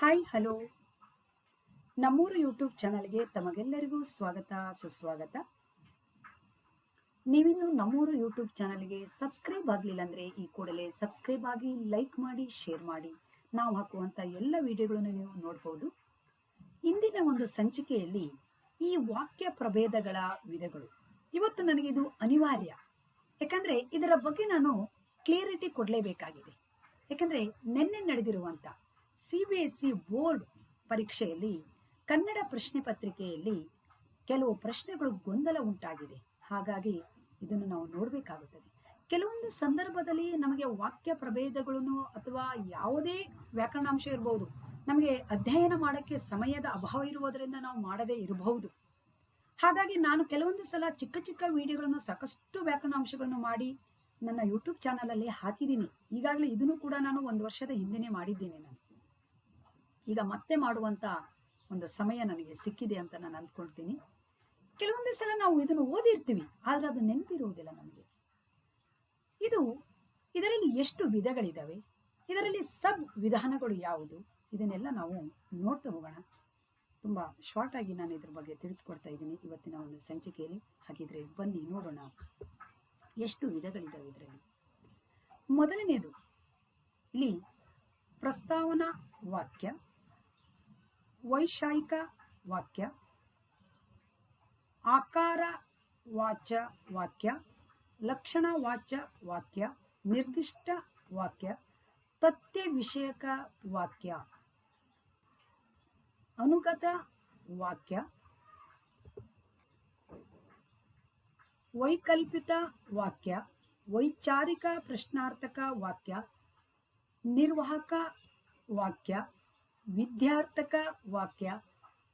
Hi, hello. ನಮ್ಮೂರು YouTube ಚಾನಲ್ಗೆ ತಮಗೆಲ್ಲರಿಗೂ ಸ್ವಾಗತ, ಸುಸ್ವಾಗತ. ನೀವಿನ್ನು ನಮ್ಮೂರು ಯೂಟ್ಯೂಬ್ ಚಾನಲ್ಗೆ ಸಬ್ಸ್ಕ್ರೈಬ್ ಆಗಲಿಲ್ಲ ಅಂದರೆ ಈ ಕೂಡಲೇ ಸಬ್ಸ್ಕ್ರೈಬ್ ಆಗಿ ಲೈಕ್ ಮಾಡಿ, ಶೇರ್ ಮಾಡಿ. ನಾವು ಹಾಕುವಂಥ ಎಲ್ಲ ವಿಡಿಯೋಗಳನ್ನು ನೀವು ನೋಡ್ಬೋದು. ಇಂದಿನ ಒಂದು ಸಂಚಿಕೆಯಲ್ಲಿ ಈ ವಾಕ್ಯ ಪ್ರಭೇದಗಳ ವಿಧಗಳು. ಇವತ್ತು ನನಗಿದು ಅನಿವಾರ್ಯ. ಯಾಕಂದರೆ ಇದರ ಬಗ್ಗೆ ನಾನು ಕ್ಲಿಯರಿಟಿ ಕೊಡಲೇಬೇಕಾಗಿದೆ. ಯಾಕಂದರೆ ನಿನ್ನೆ ನಡೆದಿರುವಂಥ C B S C board ಪರೀಕ್ಷೆಯಲ್ಲಿ, ಕನ್ನಡ ಪ್ರಶ್ನೆ ಪತ್ರಿಕೆಯಲ್ಲಿ ಕೆಲವು ಪ್ರಶ್ನೆಗಳು ಗೊಂದಲ ಉಂಟಾಗಿದೆ. ಹಾಗಾಗಿ ಇದನ್ನು ನಾವು ನೋಡಬೇಕಾಗುತ್ತದೆ. ಕೆಲವೊಂದು ಸಂದರ್ಭದಲ್ಲಿ ನಮಗೆ ವಾಕ್ಯ ಪ್ರಭೇದಗಳನ್ನು ಅಥವಾ ಯಾವುದೇ ವ್ಯಾಕರಣಾಂಶ ಇರಬಹುದು ನಮಗೆ ಅಧ್ಯಯನ ಮಾಡೋಕ್ಕೆ ಸಮಯದ ಅಭಾವ ಇರುವುದರಿಂದ ನಾವು ಮಾಡದೇ ಇರಬಹುದು. ಹಾಗಾಗಿ ನಾನು ಕೆಲವೊಂದು ಸಲ ಚಿಕ್ಕ ಚಿಕ್ಕ ವಿಡಿಯೋಗಳನ್ನು, ಸಾಕಷ್ಟು ವ್ಯಾಕರಣಾಂಶಗಳನ್ನು ಮಾಡಿ ನನ್ನ ಯೂಟ್ಯೂಬ್ ಚಾನಲಲ್ಲಿ ಹಾಕಿದ್ದೀನಿ. ಈಗಾಗಲೇ ಇದನ್ನು ಕೂಡ ನಾನು ಒಂದು ವರ್ಷದ ಹಿಂದೆನೇ ಮಾಡಿದ್ದೇನೆ ನಾನು. ಈಗ ಮತ್ತೆ ಮಾಡುವಂತ ಒಂದು ಸಮಯ ನನಗೆ ಸಿಕ್ಕಿದೆ ಅಂತ ನಾನು ಅಂದ್ಕೊಳ್ತೀನಿ. ಕೆಲವೊಂದೇ ಸಲ ನಾವು ಇದನ್ನು ಓದಿರ್ತೀವಿ, ಆದರೆ ಅದು ನೆನಪಿರುವುದಿಲ್ಲ ನಮಗೆ. ಇದು, ಇದರಲ್ಲಿ ಎಷ್ಟು ವಿಧಗಳಿದ್ದಾವೆ ಇದರಲ್ಲಿ ಸಬ್ ವಿಧಾನಗಳು ಯಾವುದು, ಇದನ್ನೆಲ್ಲ ನಾವು ನೋಡ್ತಾ ಹೋಗೋಣ. ತುಂಬ ಶಾರ್ಟ್ ಆಗಿ ನಾನು ಇದ್ರ ಬಗ್ಗೆ ತಿಳಿಸ್ಕೊಡ್ತಾ ಇದ್ದೀನಿ ಇವತ್ತಿನ ಒಂದು ಸಂಚಿಕೆಯಲ್ಲಿ. ಹಾಗಿದ್ರೆ ಬನ್ನಿ, ನೋಡೋಣ ಎಷ್ಟು ವಿಧಗಳಿದ್ದಾವೆ ಇದರಲ್ಲಿ. ಮೊದಲನೇದು, ಇಲ್ಲಿ ಪ್ರಸ್ತಾವನಾ ವಾಕ್ಯ. ವೈಷಯಿಕ ವಾಕ್ಯ ಆಕಾರ ವಾಚ ವಾಕ್ಯ ಲಕ್ಷಣ ವಾಚ ವಾಕ್ಯ ನಿರ್ದಿಷ್ಟ ವಾಕ್ಯ ತಥ್ಯ ವಿಷಯಕ ವಾಕ್ಯ ಅನುಗತ ವಾಕ್ಯ ವೈಕಲ್ಪಿತ ವಾಕ್ಯ ವೈಚಾರಿಕ ಪ್ರಶ್ನಾರ್ಥಕ ವಾಕ್ಯ ನಿರ್ವಾಹಕ ವಾಕ್ಯ ವಿದ್ಯಾರ್ಥಕ ವಾಕ್ಯ,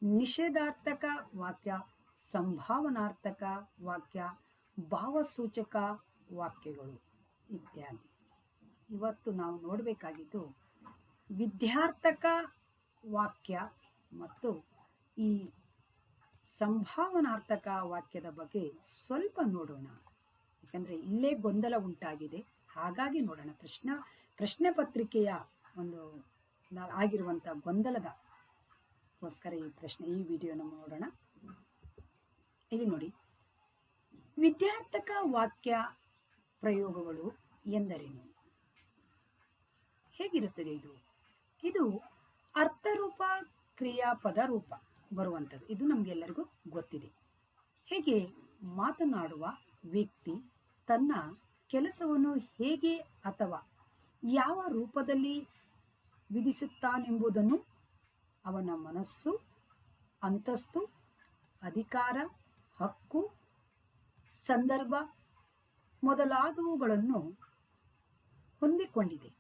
ನಿಷೇಧಾರ್ಥಕ ವಾಕ್ಯ, ಸಂಭಾವನಾರ್ಥಕ ವಾಕ್ಯ, ಭಾವಸೂಚಕ ವಾಕ್ಯಗಳು ಇತ್ಯಾದಿ. ಇವತ್ತು ನಾವು ನೋಡಬೇಕಾಗಿದ್ದು ವಿದ್ಯಾರ್ಥಕ ವಾಕ್ಯ ಮತ್ತು ಈ ಸಂಭಾವನಾರ್ಥಕ ವಾಕ್ಯದ ಬಗ್ಗೆ ಸ್ವಲ್ಪ ನೋಡೋಣ. ಯಾಕಂದರೆ ಇಲ್ಲೇ ಗೊಂದಲ ಉಂಟಾಗಿದೆ. ಹಾಗಾಗಿ ನೋಡೋಣ. ಪ್ರಶ್ನ, ಪ್ರಶ್ನೆ ಪತ್ರಿಕೆಯ ಒಂದು ಆಗಿರುವಂಥ ಗೊಂದಲದಗೋಸ್ಕರ ಈ ಪ್ರಶ್ನೆ, ಈ ವಿಡಿಯೋನ ನೋಡೋಣ. ಇಲ್ಲಿ ನೋಡಿ, ವಿದ್ಯಾರ್ಥಕ ವಾಕ್ಯ ಪ್ರಯೋಗಗಳು ಎಂದರೇನು? ಹೇಗಿರುತ್ತದೆ ಇದು? ಇದು ಅರ್ಥರೂಪ, ಕ್ರಿಯಾಪದ ರೂಪ ಬರುವಂಥದ್ದು. ಇದು ನಮಗೆಲ್ಲರಿಗೂ ಗೊತ್ತಿದೆ. ಹೇಗೆ ಮಾತನಾಡುವ ವ್ಯಕ್ತಿ ತನ್ನ ಕೆಲಸವನ್ನು ಹೇಗೆ ಅಥವಾ ಯಾವ ರೂಪದಲ್ಲಿ ವಿಧಿಸುತ್ತಾನೆಂಬುದನ್ನು ಅವನ ಮನಸ್ಸು, ಅಂತಸ್ತು, ಅಧಿಕಾರ, ಹಕ್ಕು, ಸಂದರ್ಭ ಮೊದಲಾದವುಗಳನ್ನು ಹೊಂದಿಕೊಂಡಿದೆ.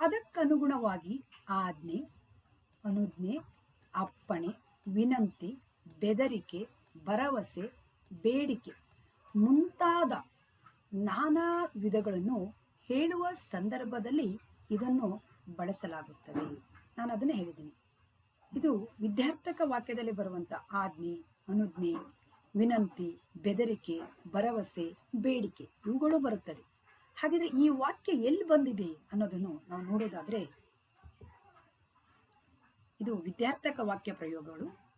ಅದಕ್ಕನುಗುಣವಾಗಿ ಆಜ್ಞೆ, ಅನುಜ್ಞೆ, ಅಪ್ಪಣೆ, ವಿನಂತಿ, ಬೆದರಿಕೆ, ಭರವಸೆ, ಬೇಡಿಕೆ ಮುಂತಾದ ನಾನಾ ವಿಧಗಳನ್ನು ಹೇಳುವ ಸಂದರ್ಭದಲ್ಲಿ ಇದನ್ನು ಬಳಸಲಾಗುತ್ತದೆ. ನಾನು ಅದನ್ನು ಹೇಳಿದ್ದೀನಿ. ಇದು ವಿದ್ಯಾರ್ಥಕ ವಾಕ್ಯದಲ್ಲಿ ಬರುವಂಥ ಆಜ್ಞೆ, ಅನುಜ್ಞೆ, ವಿನಂತಿ, ಬೆದರಿಕೆ, ಭರವಸೆ, ಬೇಡಿಕೆ ಇವುಗಳು ಬರುತ್ತದೆ. ಹಾಗಿದ್ರೆ ಈ ವಾಕ್ಯ ಎಲ್ಲಿ ಬಂದಿದೆ ಅನ್ನೋದನ್ನು ನಾವು ನೋಡೋದಾದ್ರೆ ಇದು ವಿದ್ಯಾರ್ಥಕ ವಾಕ್ಯ ಪ್ರಯೋಗಗಳು.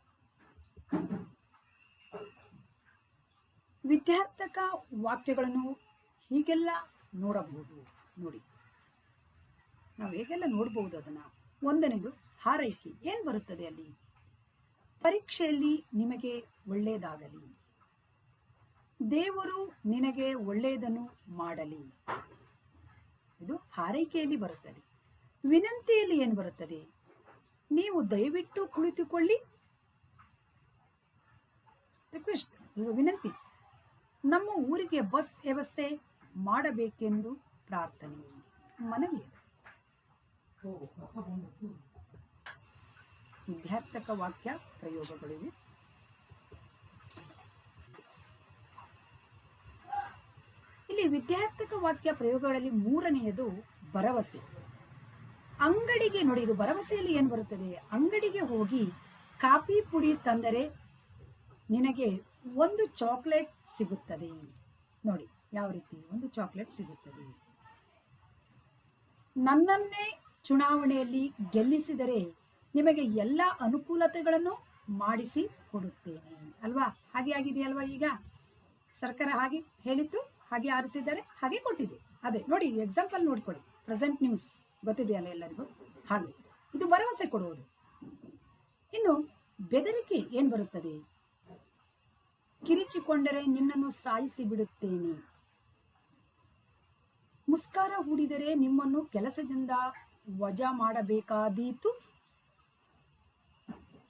ವಿದ್ಯಾರ್ಥಕ ವಾಕ್ಯಗಳನ್ನು ಹೀಗೆಲ್ಲ ನೋಡಬಹುದು. ನೋಡಿ. ನಾವು ಹೇಗೆಲ್ಲ ನೋಡಬಹುದು ಅದನ್ನು? ಒಂದನೇದು ಹಾರೈಕೆ. ಏನು ಬರುತ್ತದೆ ಅಲ್ಲಿ? ಪರೀಕ್ಷೆಯಲ್ಲಿ ನಿಮಗೆ ಒಳ್ಳೆಯದಾಗಲಿ ದೇವರು ನಿನಗೆ ಒಳ್ಳೆಯದನ್ನು ಮಾಡಲಿ. ಇದು ಹಾರೈಕೆಯಲ್ಲಿ ಬರುತ್ತದೆ. ವಿನಂತಿಯಲ್ಲಿ ಏನು ಬರುತ್ತದೆ? ನೀವು ದಯವಿಟ್ಟು ಕುಳಿತುಕೊಳ್ಳಿ. ರಿಕ್ವೆಸ್ಟ್ ವಿನಂತಿ. ನಮ್ಮ ಊರಿಗೆ ಬಸ್ ವ್ಯವಸ್ಥೆ ಮಾಡಬೇಕೆಂದು ಪ್ರಾರ್ಥನೆ. ಮನವಿ ವಿದ್ಯಾರ್ಥಕ ವಾಕ್ಯ ಪ್ರಯೋಗಗಳಿವೆ. ಇಲ್ಲಿ ವಿದ್ಯಾರ್ಥಕ ವಾಕ್ಯ ಪ್ರಯೋಗಗಳಲ್ಲಿ ಮೂರನೆಯದು ಭರವಸೆ. ಅಂಗಡಿಗೆ ನೋಡಿ ಇದು ಭರವಸೆಯಲ್ಲಿ ಏನು ಬರುತ್ತದೆ? ಅಂಗಡಿಗೆ ಹೋಗಿ ಕಾಫಿ ಪುಡಿ ತಂದರೆ ನಿನಗೆ ಒಂದು ಚಾಕ್ಲೇಟ್ ಸಿಗುತ್ತದೆ. ನೋಡಿ, ಯಾವ ರೀತಿ? ಒಂದು ಚಾಕ್ಲೇಟ್ ಸಿಗುತ್ತದೆ. ನನ್ನನ್ನೇ ಚುನಾವಣೆಯಲ್ಲಿ ಗೆಲ್ಲಿಸಿದರೆ ನಿಮಗೆ ಎಲ್ಲ ಅನುಕೂಲತೆಗಳನ್ನು ಮಾಡಿಸಿ ಕೊಡುತ್ತೇನೆ. ಅಲ್ವಾ? ಹಾಗೆ ಆಗಿದೆಯಲ್ವಾ ಈಗ? ಸರ್ಕಾರ ಹಾಗೆ ಹೇಳಿತ್ತು, ಹಾಗೆ ಆರಿಸಿದ್ದಾರೆ, ಹಾಗೆ ಕೊಟ್ಟಿದೆ. ಅದೇ, ನೋಡಿ ಎಕ್ಸಾಂಪಲ್ ನೋಡ್ಕೊಳ್ಳಿ. ಪ್ರೆಸೆಂಟ್ ನ್ಯೂಸ್ ಗೊತ್ತಿದೆಯಲ್ಲ ಎಲ್ಲರಿಗೂ? ಹಾಗೆ. ಇದು ಭರವಸೆ ಕೊಡುವುದು. ಇನ್ನು ಬೆದರಿಕೆ ಏನ್ ಬರುತ್ತದೆ? ಕಿರಿಚಿಕೊಂಡರೆ ನಿನ್ನನ್ನು ಸಾಯಿಸಿ ಬಿಡುತ್ತೇನೆ. ಮುಸ್ಕಾರ ಹೂಡಿದರೆ ನಿಮ್ಮನ್ನು ಕೆಲಸದಿಂದ ವಜಾ ಮಾಡಬೇಕಾದೀತು.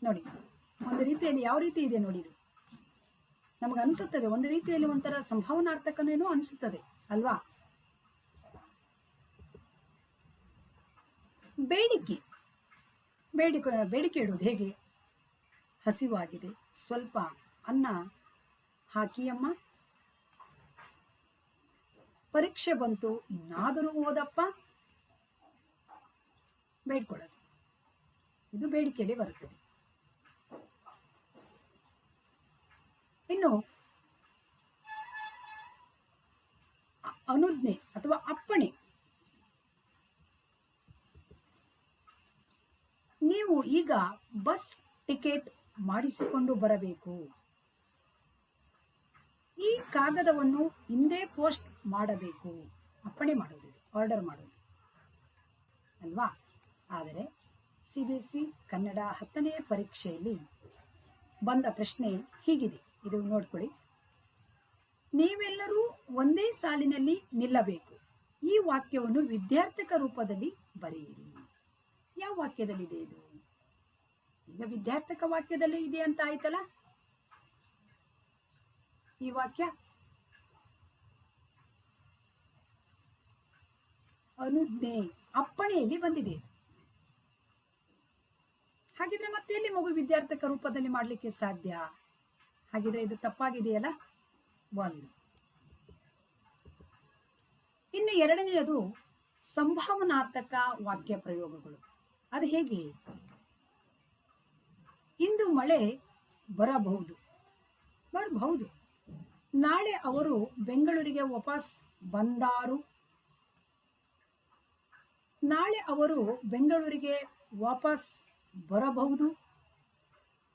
ನೋಡಿ, ಒಂದು ರೀತಿಯಲ್ಲಿ ಯಾವ ರೀತಿ ಇದೆ ನೋಡಿ ಇದು. ನಮಗೆ ಅನಿಸುತ್ತದೆ, ಒಂದು ರೀತಿಯಲ್ಲಿ ಒಂಥರ ಸಂಭಾವನಾರ್ಥಕನೇನೋ ಅನಿಸುತ್ತದೆ, ಅಲ್ವಾ? ಬೇಡಿಕೆ ಬೇಡಿಕೆ ಬೇಡಿಕೆ ಇಡುವುದು ಹೇಗೆ? ಹಸಿವಾಗಿದೆ, ಸ್ವಲ್ಪ ಅನ್ನ ಹಾಕಿಯಮ್ಮ. ಪರೀಕ್ಷೆ ಬಂತು, ಇನ್ನಾದರೂ ಓದಪ್ಪ. ಬೇಡ್ಕೊಳ್ಳೋದು ಇದು ಬೇಡಿಕೆಯಲ್ಲಿ ಬರುತ್ತದೆ ಇನ್ನು, ಅನುಜ್ಞೆ ಅಥವಾ ಅಪ್ಪಣೆ. ನೀವು ಈಗ ಬಸ್ ಟಿಕೆಟ್ ಮಾಡಿಸಿಕೊಂಡು ಬರಬೇಕು. ಈ ಕಾಗದವನ್ನು ಹಿಂದೆ ಪೋಸ್ಟ್ ಮಾಡಬೇಕು. ಅಪ್ಪಣೆ ಮಾಡೋದು ಆರ್ಡರ್ ಮಾಡೋದು. ಅಲ್ವಾ? ಆದರೆ C B S C Kannada ಹತ್ತನೇ ಪರೀಕ್ಷೆಯಲ್ಲಿ ಬಂದ ಪ್ರಶ್ನೆ ಹೀಗಿದೆ. ಇದು ನೋಡ್ಕೊಳ್ಳಿ. ನೀವೆಲ್ಲರೂ ಒಂದೇ ಸಾಲಿನಲ್ಲಿ ನಿಲ್ಲಬೇಕು. ಈ ವಾಕ್ಯವನ್ನು ವಿದ್ಯಾರ್ಥಕ ರೂಪದಲ್ಲಿ ಬರೆಯಿರಿ. ಯಾವ ವಾಕ್ಯದಲ್ಲಿದೆ ಇದು? ಈಗ ವಿದ್ಯಾರ್ಥಕ ವಾಕ್ಯದಲ್ಲಿ ಇದೆ ಅಂತ ಆಯ್ತಲ್ಲ? ಈ ವಾಕ್ಯ? ಅನುಜ್ಞೆ ಅಪ್ಪಣೆಯಲ್ಲಿ ಬಂದಿದೆ ಹಾಗಿದ್ರೆ ಮತ್ತೆ ಎಲ್ಲಿ ಮಗು ವಿದ್ಯಾರ್ಥಕ ರೂಪದಲ್ಲಿ ಮಾಡಲಿಕ್ಕೆ ಸಾಧ್ಯ? ಹಾಗಿದ್ರೆ ಇದು ತಪ್ಪಾಗಿದೆಯಲ್ಲ? ಒಂದು. ಇನ್ನು ಎರಡನೆಯದು ಸಂಭಾವನಾರ್ಥಕ ವಾಕ್ಯ ಪ್ರಯೋಗಗಳು. ಅದು ಹೇಗೆ? ಇಂದು ಮಳೆ ಬರಬಹುದು. ಬರಬಹುದು. ನಾಳೆ ಅವರು ಬೆಂಗಳೂರಿಗೆ ವಾಪಸ್ ಬಂದಾರು. ನಾಳೆ ಅವರು ಬೆಂಗಳೂರಿಗೆ ವಾಪಸ್ ಬರಬಹುದು?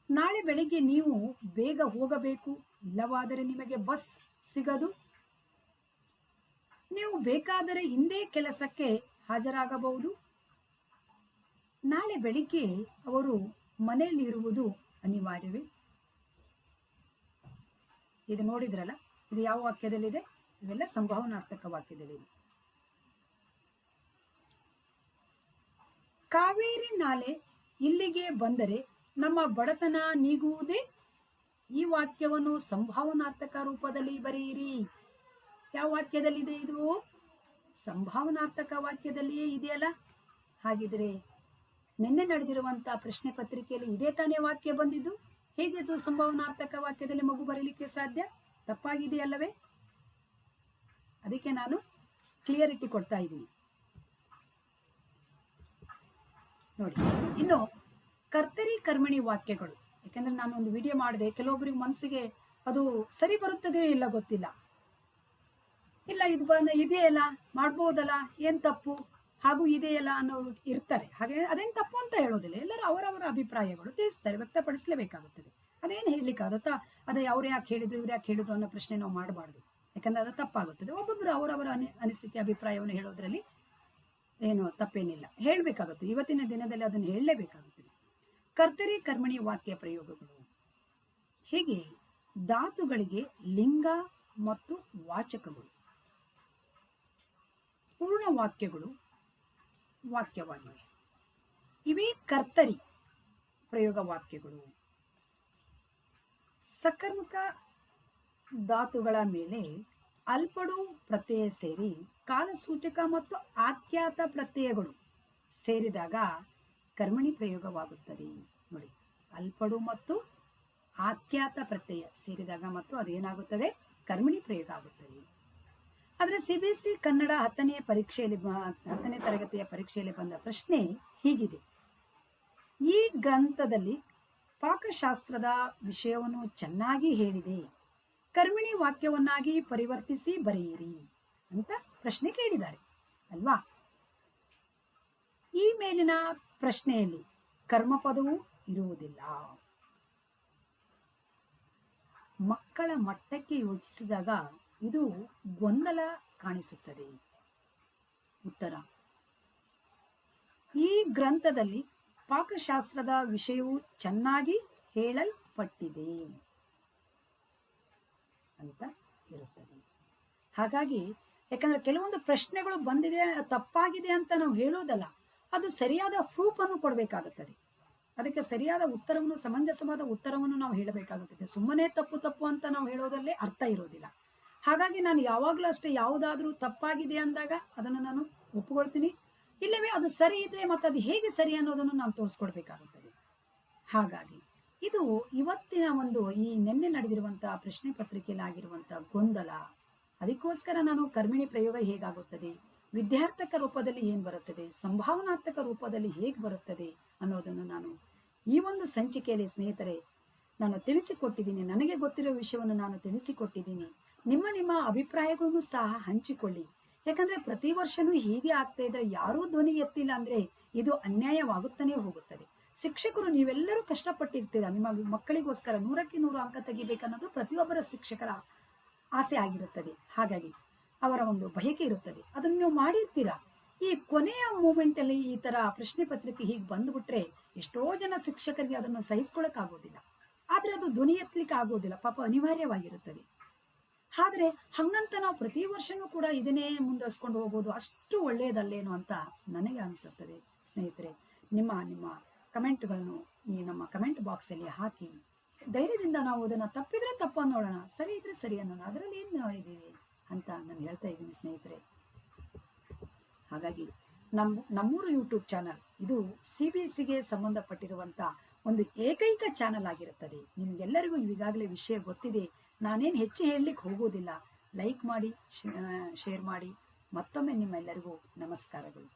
ನಾಳೆ ಬೆಳಿಗ್ಗೆ ನೀವು ಬೇಗ ಹೋಗಬೇಕು, ಇಲ್ಲವಾದರೆ ನಿಮಗೆ ಬಸ್ ಸಿಗದು? ನೀವು ಬೇಕಾದರೆ ಹಿಂದೆ ಕೆಲಸಕ್ಕೆ ಹಾಜರಾಗಬಹುದು. ನಾಳೆ ಬೆಳಿಗ್ಗೆ ಅವರು ಮನೆಯಲ್ಲಿರುವುದು ಅನಿವಾರ್ಯವೇ? ಇದು ನೋಡಿದ್ರಲ್ಲ, ಇದು ಯಾವ ವಾಕ್ಯದಲ್ಲಿದೆ? ಇವೆಲ್ಲ ಸಂಭಾವನಾರ್ಥಕ ವಾಕ್ಯದಲ್ಲಿದೆ. ಕಾವೇರಿ ನಾಲೆ ಇಲ್ಲಿಗೆ ಬಂದರೆ ನಮ್ಮ ಬಡತನ ನೀಗುವುದೇ? ಈ ವಾಕ್ಯವನ್ನು ಸಂಭಾವನಾರ್ಥಕ ರೂಪದಲ್ಲಿ ಬರೆಯಿರಿ. ಯಾವ ವಾಕ್ಯದಲ್ಲಿದೆ ಇದು? ಸಂಭಾವನಾರ್ಥಕ ವಾಕ್ಯದಲ್ಲಿಯೇ ಇದೆಯಲ್ಲ? ಹಾಗಿದ್ರೆ ನಿನ್ನೆ ನಡೆದಿರುವಂತಹ ಪ್ರಶ್ನೆ ಪತ್ರಿಕೆಯಲ್ಲಿ ಇದೇ ತಾನೇ ವಾಕ್ಯ ಬಂದಿದ್ದು? ಹೇಗೆ ಅದು ಸಂಭಾವನಾರ್ಥಕ ವಾಕ್ಯದಲ್ಲಿ ಮಗು ಬರೀಲಿಕ್ಕೆ ಸಾಧ್ಯ? ತಪ್ಪಾಗಿದೆಯಲ್ಲವೇ? ಅದಕ್ಕೆ ನಾನು ಕ್ಲಿಯರಿಟಿ ಕೊಡ್ತಾ ಇದ್ದೀನಿ. ನೋಡಿ. ಇನ್ನು ಕರ್ತರಿ ಕರ್ಮಣಿ ವಾಕ್ಯಗಳು. ಯಾಕಂದ್ರೆ ನಾನು ಒಂದು ವಿಡಿಯೋ ಮಾಡಿದೆ ಕೆಲವೊಬ್ಬರಿಗೆ ಮನಸ್ಸಿಗೆ ಅದು ಸರಿ ಬರುತ್ತದೆಯೋ ಇಲ್ಲ ಗೊತ್ತಿಲ್ಲ. ಇಲ್ಲ, ಇದು ಬಂದ ಇದೆಯಲ್ಲ ಮಾಡ್ಬೋದಲ್ಲ, ಏನ್ ತಪ್ಪು, ಹಾಗೂ ಇದೆಯಲ್ಲ ಅನ್ನೋರು ಇರ್ತಾರೆ. ಹಾಗೆ ಅದೇನ್ ತಪ್ಪು ಅಂತ ಹೇಳೋದಿಲ್ಲ. ಎಲ್ಲರೂ ಅವರವರ ಅಭಿಪ್ರಾಯಗಳು ತಿಳಿಸ್ತಾರೆ, ವ್ಯಕ್ತಪಡಿಸಲೇಬೇಕಾಗುತ್ತದೆ. ಅದೇನು ಹೇಳಲಿಕ್ಕಾಗುತ್ತಾ ಅದೇ ಅವ್ರು ಯಾಕೆ ಹೇಳಿದ್ರು, ಇವ್ರು ಯಾಕೆ ಹೇಳಿದ್ರು ಅನ್ನೋ ಪ್ರಶ್ನೆ ನಾವು ಮಾಡಬಾರ್ದು. ಯಾಕಂದ್ರೆ ಅದು ತಪ್ಪಾಗುತ್ತದೆ. ಒಬ್ಬೊಬ್ಬರು ಅವರವರ ಅನಿ, ಅನಿಸಿಕೆ, ಅಭಿಪ್ರಾಯವನ್ನು ಹೇಳೋದ್ರಲ್ಲಿ ಏನು ತಪ್ಪೇನಿಲ್ಲ. ಹೇಳಬೇಕಾಗುತ್ತೆ. ಇವತ್ತಿನ ದಿನದಲ್ಲಿ ಅದನ್ನು ಹೇಳಲೇಬೇಕಾಗುತ್ತದೆ ಕರ್ತರಿ ಕರ್ಮಣಿ ವಾಕ್ಯ ಪ್ರಯೋಗಗಳು. ಹೀಗೆ ಧಾತುಗಳಿಗೆ ಲಿಂಗ ಮತ್ತು ವಾಚಕಗಳು. ಪೂರ್ಣ ವಾಕ್ಯಗಳು ವಾಕ್ಯವಾಗಿವೆ. ಇವೇ ಕರ್ತರಿ ಪ್ರಯೋಗ ವಾಕ್ಯಗಳು. ಸಕರ್ಮಕ ಧಾತುಗಳ ಮೇಲೆ ಅಲ್ಪಡು ಪ್ರತ್ಯಯ ಸೇರಿ ಕಾಲಸೂಚಕ ಮತ್ತು ಆಖ್ಯಾತ ಪ್ರತ್ಯಯಗಳು ಸೇರಿದಾಗ ಕರ್ಮಣಿ ಪ್ರಯೋಗವಾಗುತ್ತದೆ. ನೋಡಿ, ಅಲ್ಪಡು ಮತ್ತು ಆಖ್ಯಾತ ಪ್ರತ್ಯಯ ಸೇರಿದಾಗ ಮತ್ತು ಅದೇನಾಗುತ್ತದೆ? ಕರ್ಮಣಿ ಪ್ರಯೋಗ ಆಗುತ್ತದೆ. ಆದರೆ ಸಿ ಬಿ ಸಿ ಕನ್ನಡ ಹತ್ತನೇ ಪರೀಕ್ಷೆಯಲ್ಲಿ ಹತ್ತನೇ ತರಗತಿಯ ಪರೀಕ್ಷೆಯಲ್ಲಿ ಬಂದ ಪ್ರಶ್ನೆ ಹೀಗಿದೆ. ಈ ಗ್ರಂಥದಲ್ಲಿ ಪಾಕಶಾಸ್ತ್ರದ ವಿಷಯವನ್ನು ಚೆನ್ನಾಗಿ ಹೇಳಿದೆ. ಕರ್ಮಿಣಿ ವಾಕ್ಯವನ್ನಾಗಿ ಪರಿವರ್ತಿಸಿ ಬರೆಯಿರಿ ಅಂತ ಪ್ರಶ್ನೆ ಕೇಳಿದ್ದಾರೆ, ಅಲ್ವಾ? ಈ ಮೇಲಿನ ಪ್ರಶ್ನೆಯಲ್ಲಿ ಕರ್ಮಪದವು ಇರುವುದಿಲ್ಲ. ಮಕ್ಕಳ ಮಟ್ಟಕ್ಕೆ ಯೋಚಿಸಿದಾಗ ಇದು ಗೊಂದಲ ಕಾಣಿಸುತ್ತದೆ. ಉತ್ತರ, ಈ ಗ್ರಂಥದಲ್ಲಿ ಪಾಕಶಾಸ್ತ್ರದ ವಿಷಯವು ಚೆನ್ನಾಗಿ ಹೇಳಲ್ಪಟ್ಟಿದೆ. ಅಂತ ಇರುತ್ತದೆ. ಹಾಗಾಗಿ, ಯಾಕಂದ್ರೆ ಕೆಲವೊಂದು ಪ್ರಶ್ನೆಗಳು ಬಂದಿದೆ, ತಪ್ಪಾಗಿದೆ ಅಂತ ನಾವು ಹೇಳೋದಲ್ಲ, ಅದು ಸರಿಯಾದ ಪ್ರೂಫನ್ನು ಕೊಡಬೇಕಾಗುತ್ತದೆ. ಅದಕ್ಕೆ ಸರಿಯಾದ ಉತ್ತರವನ್ನು, ಸಮಂಜಸವಾದ ಉತ್ತರವನ್ನು ನಾವು ಹೇಳಬೇಕಾಗುತ್ತದೆ. ಸುಮ್ಮನೆ ತಪ್ಪು ತಪ್ಪು ಅಂತ ನಾವು ಹೇಳೋದಲ್ಲೇ ಅರ್ಥ ಇರೋದಿಲ್ಲ. ಹಾಗಾಗಿ ನಾನು ಯಾವಾಗಲೂ ಅಷ್ಟೇ ಯಾವುದಾದ್ರೂ ತಪ್ಪಾಗಿದೆ ಅಂದಾಗ ಅದನ್ನು ನಾನು ಒಪ್ಪಿಕೊಳ್ತೀನಿ ಇಲ್ಲವೇ ಅದು ಸರಿ ಇದ್ರೆ ಮತ್ತೆ ಅದು ಹೇಗೆ ಸರಿ ಅನ್ನೋದನ್ನು ನಾವು ತೋರಿಸ್ಕೊಡ್ಬೇಕಾಗುತ್ತದೆ. ಹಾಗಾಗಿ ಇದು ಇವತ್ತಿನ ಒಂದು ಈ ನಿನ್ನೆ ನಡೆದಿರುವಂತಹ ಪ್ರಶ್ನೆ ಪತ್ರಿಕೆಯಲ್ಲಿ ಆಗಿರುವಂತಹ ಗೊಂದಲ. ಅದಕ್ಕೋಸ್ಕರ ನಾನು ಕರ್ಮಿಣಿ ಪ್ರಯೋಗ ಹೇಗಾಗುತ್ತದೆ? ವಿದ್ಯಾರ್ಥಕ ರೂಪದಲ್ಲಿ ಏನ್ ಬರುತ್ತದೆ? ಸಂಭಾವನಾರ್ಥಕ ರೂಪದಲ್ಲಿ ಹೇಗೆ ಬರುತ್ತದೆ ಅನ್ನೋದನ್ನು ನಾನು ಈ ಒಂದು ಸಂಚಿಕೆಯಲ್ಲಿ ಸ್ನೇಹಿತರೆ ನಾನು ತಿಳಿಸಿಕೊಟ್ಟಿದ್ದೀನಿ. ನನಗೆ ಗೊತ್ತಿರೋ ವಿಷಯವನ್ನು ನಾನು ತಿಳಿಸಿಕೊಟ್ಟಿದ್ದೀನಿ. ನಿಮ್ಮ ನಿಮ್ಮ ಅಭಿಪ್ರಾಯಗಳನ್ನು ಸಹ ಹಂಚಿಕೊಳ್ಳಿ. ಯಾಕಂದ್ರೆ ಪ್ರತಿ ವರ್ಷನೂ ಹೀಗೆ ಆಗ್ತಾ ಇದ್ರೆ ಯಾರೂ ಧ್ವನಿ ಎತ್ತಿಲ್ಲ ಅಂದ್ರೆ ಇದು ಅನ್ಯಾಯವಾಗುತ್ತಾನೆ ಹೋಗುತ್ತದೆ. ಶಿಕ್ಷಕರು ನೀವೆಲ್ಲರೂ ಕಷ್ಟಪಟ್ಟಿರ್ತೀರಾ? ನಿಮ್ಮ ಮಕ್ಕಳಿಗೋಸ್ಕರ ನೂರಕ್ಕೆ ನೂರು ಅಂಕ ತೆಗಿಬೇಕನ್ನೋದು ಪ್ರತಿಯೊಬ್ಬರ ಶಿಕ್ಷಕರ ಆಸೆ ಆಗಿರುತ್ತದೆ. ಹಾಗಾಗಿ ಅವರ ಒಂದು ಬಯಕೆ ಇರುತ್ತದೆ. ಅದನ್ನು ನೀವು ಮಾಡಿರ್ತೀರಾ? ಈ ಕೊನೆಯ ಮೂಮೆಂಟ್ ಅಲ್ಲಿ ಈ ತರ ಪ್ರಶ್ನೆ ಪತ್ರಿಕೆ ಹೀಗೆ ಬಂದ್ಬಿಟ್ರೆ ಎಷ್ಟೋ ಜನ ಶಿಕ್ಷಕರಿಗೆ ಅದನ್ನು ಸಹಿಸ್ಕೊಳಕ್ ಆಗೋದಿಲ್ಲ ಆದ್ರೆ ಅದು ಧ್ವನಿ ಎತ್ತಲಿಕ್ಕೆ ಆಗೋದಿಲ್ಲ ಪಾಪ ಅನಿವಾರ್ಯವಾಗಿರುತ್ತದೆ. ಆದ್ರೆ ಹಂಗಂತ ನಾವು ಪ್ರತಿ ವರ್ಷನೂ ಕೂಡ ಇದನ್ನೇ ಮುಂದುವರ್ಸ್ಕೊಂಡು ಹೋಗೋದು ಅಷ್ಟು ಒಳ್ಳೆಯದಲ್ಲೇನು ಅಂತ ನನಗೆ ಅನಿಸುತ್ತದೆ. ಸ್ನೇಹಿತರೆ, ನಿಮ್ಮ ನಿಮ್ಮ ಕಮೆಂಟ್ಗಳನ್ನು ಈ ನಮ್ಮ ಕಮೆಂಟ್ ಬಾಕ್ಸ್ ಅಲ್ಲಿ ಹಾಕಿ, ಧೈರ್ಯದಿಂದ ನಾವು ಅದನ್ನ ತಪ್ಪಿದ್ರೆ ತಪ್ಪು ನೋಡೋಣ ಸರಿ ಇದ್ರೆ ಸರಿ ಅನ್ನೋಣ, ಅದರಲ್ಲಿ ಏನು ಇದೀವಿ ಅಂತ ನಾನು ಹೇಳ್ತಾ ಇದ್ದೀನಿ ಸ್ನೇಹಿತರೆ. ಹಾಗಾಗಿ ನಮ್ಮ ನಮ್ಮೂರು ಯೂಟ್ಯೂಬ್ ಚಾನಲ್ ಇದು ಸಿ ಬಿ ಎಸ್ ಸಿಗೆ ಸಂಬಂಧಪಟ್ಟಿರುವಂತ ಒಂದು ಏಕೈಕ ಚಾನಲ್ ಆಗಿರುತ್ತದೆ. ನಿಮಗೆಲ್ಲರಿಗೂ ಈಗಾಗಲೇ ವಿಷಯ ಗೊತ್ತಿದೆ. ನಾನೇನು ಹೆಚ್ಚು ಹೇಳಲಿಕ್ಕೆ ಹೋಗೋದಿಲ್ಲ. ಲೈಕ್ ಮಾಡಿ ಶೇರ್ ಮಾಡಿ. ಮತ್ತೊಮ್ಮೆ ನಿಮ್ಮೆಲ್ಲರಿಗೂ ನಮಸ್ಕಾರಗಳು.